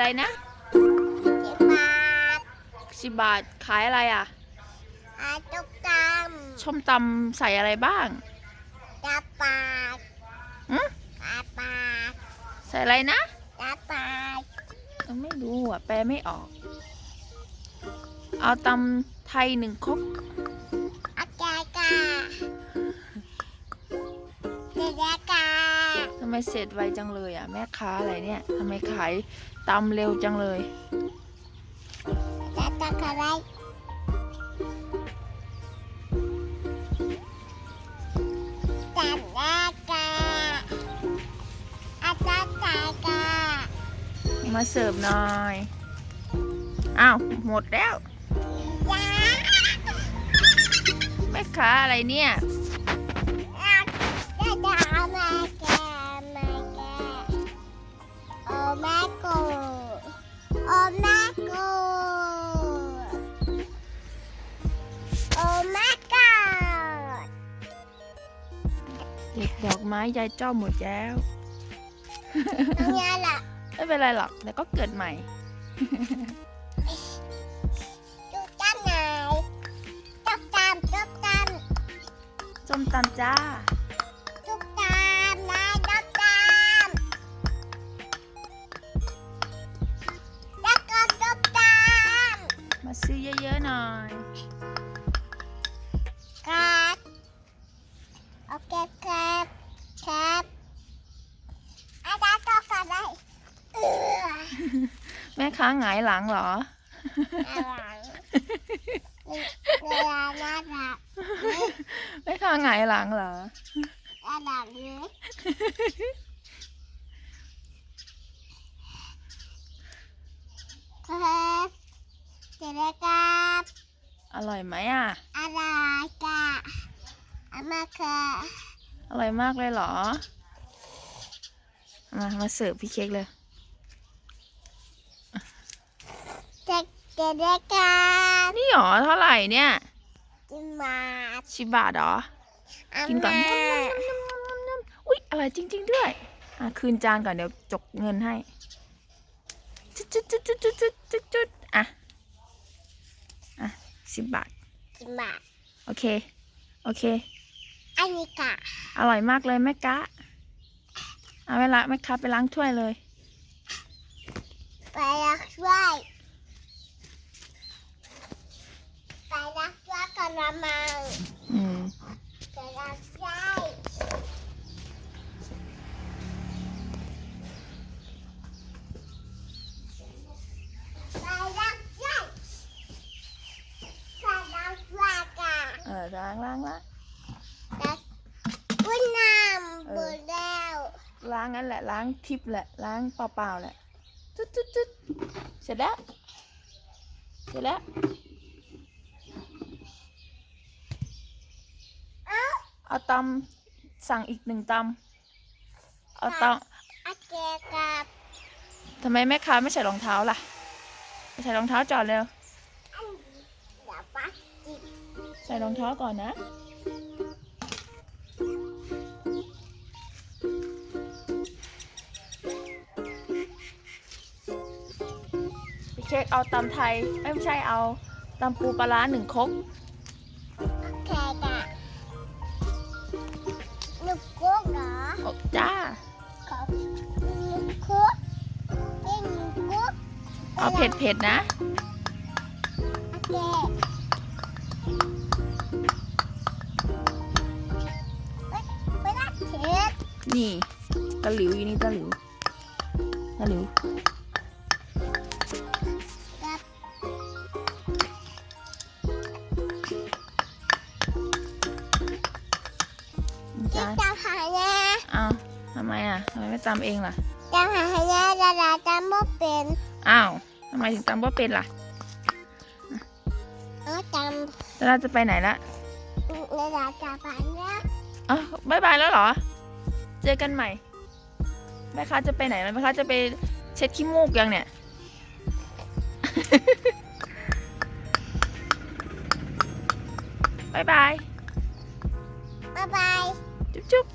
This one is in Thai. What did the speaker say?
อะไรนะเจ็บบาทสิบบาทขายอะไรอะอาตุกตชมตำใส่อะไรบ้างำตาปาดอืมตาปาดใส่อะไรนะตาปาดเออไม่รู้อะ แปลไม่ออก เอาตำไทยหนึ่งครกอากากาเดดากาทำ ไมเสร็จไวจังเลยอะ แม่ค้าอะไรเนี่ยทำไมขายตำเร็วจังเลยตาตาคาไรตาดากาอาตาตากามาเสิร์ฟหน่อยอ้าวหมดแล้วยาแม่ค้าอะไรเนี่ย ไม้ยายเจ้าหมดแล้วตรงนี้แหละไม่เป็นไรหรอกเดี๋ยวก็เกิดใหม่ จุกจ้าไหนจุกตามจุกตามส้มตำจ้า แม่ค้าหงายหลังเหรออะไรเวลาน่ารักแม่ค้าหงายหลังเหรอน่ารักเลยครับเจริญครับอร่อยไหมอะอะไรกันอามาค่ะอร่อยมากเลยเหรอ มา มาเสิร์ฟพี่เค้กเลย เจเจริญครับนี่หรอเท่าไหร่เนี่ย จิมมาสิบบาทเหรออากินก่อนมาอุ๊ยอะไรจริง ๆ ด้วย อะคืนจานก่อนเดี๋ยวจกเงินให้ จุดจุดจุดจุดจุดจุดจุดจุดอะ อะสิบบาท จิมมาโอเค โอเค อันนี้ค่ะอร่อยมากเลยแม่กะ เอาเวลาแม่ค้าไปล้างถ้วยเลย ไปรักช่วย Ừ. Ờ, ráng ráng lát Láng ừ. ấy lại láng thịt lại láng bao bao lại. Chút chút chút Sẽ đáp Sẽ đáp เอาตำสั่งอีกหนึ่งตำเอาตอาเจกับำทำไมแม่ค้าไม่ใส่รองเท้าล่ะ ไม่ใส่รองเท้าจอดเร็วอันนี้เดี๋ยวปักจิบใส่รองเท้าก่อนนะพี่เค้กเอาตำไทยเอ้ยไม่ใช่เอาตำปูปลาร้าหนึ่งครก ออกจ้า เอาเผ็ดเผ็ดนะ นี่ตะหลิวอยู่นี่ตะหลิวตะหลิวจานำไมอะทำไมไม่ตำเองล่ะจะหาแน่ดาราจะไม่เป็นอ้าวทำไมถึงตำว่าเป็นล่ะเอาจแล้วเราจะไปไหนละำดาราจะไปเนี่ยอ้าวบายบายแล้วเหรอ เจอกันใหม่แม่ค้าจะไปไหนแล้วแม่ค้าจะไปเช็ดขี้มูกยังเนี่ยบายบายบ๊ายบายจุ๊บจุ๊บ